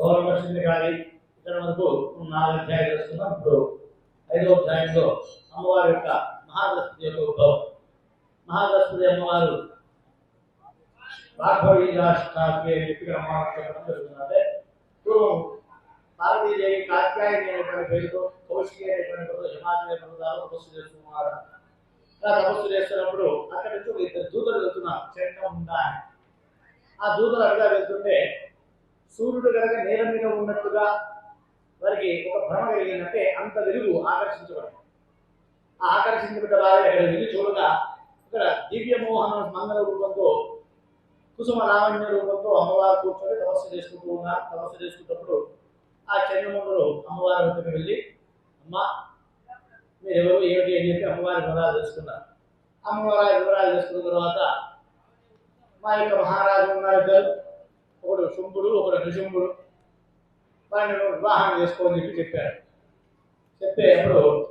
గౌరవలక్ష్మి గారి ఇక్కడ వరకు నాలుగు అధ్యాయాలు తెలుసుకున్నాం ఇప్పుడు ఐదో అధ్యాయంలో అమ్మవారి యొక్క మహాదస్పతి యొక్క ఉద్భవం. మహాదస్పతి అమ్మవారు రాఘవీ రాష్ట్రానికి వ్యక్తిగత అమ్మవారు చెప్పడం జరుగుతుందంటే పూర్వం పార్వతీదేవి కాత్యాయని అనేటువంటి పేరుతో కౌశికి అనేటువంటి హిమాచల హిమాలయ పర్వతాలు తపస్సు చేస్తున్నారు ఇలా తపస్సు చేస్తున్నప్పుడు అక్కడి నుంచి ఇద్దరు దూతలు వెళ్తున్నారు. చండం ఉందా ఆ దూతలు అడగా వెళ్తుంటే సూర్యుడు కనుక నేల మీద ఉన్నట్టుగా వారికి ఒక భ్రమ కలిగిందంటే అంత వెలుగు ఆకర్షించబడింది. ఆకర్షించబడ్డ వారి అక్కడ వెళ్ళి చూడగా ఇక్కడ దివ్య మోహన మంగళ రూపంతో కుసుమ లావణ్య రూపంతో అమ్మవారు కూర్చొని తపస్సు చేసుకుంటూ ఉన్నారు. తపస్సు చేసుకున్నప్పుడు ఆ చంద్రమంగళు అమ్మవారి వద్దకు వెళ్ళి అమ్మ మీరు ఎవరు ఏమిటి? అని చెప్పి అమ్మవారి వివరాలు తెలుసుకున్నారు. అమ్మవారి వివరాలు తెలుసుకున్న తర్వాత మా యొక్క మహారాజు ఉన్నారు ఇద్దరు. ఒకడు శుంభుడు ఒకడు నిశుంభుడు వాడిని వివాహం చేసుకోని చెప్పి చెప్పారు. చెప్పేటప్పుడు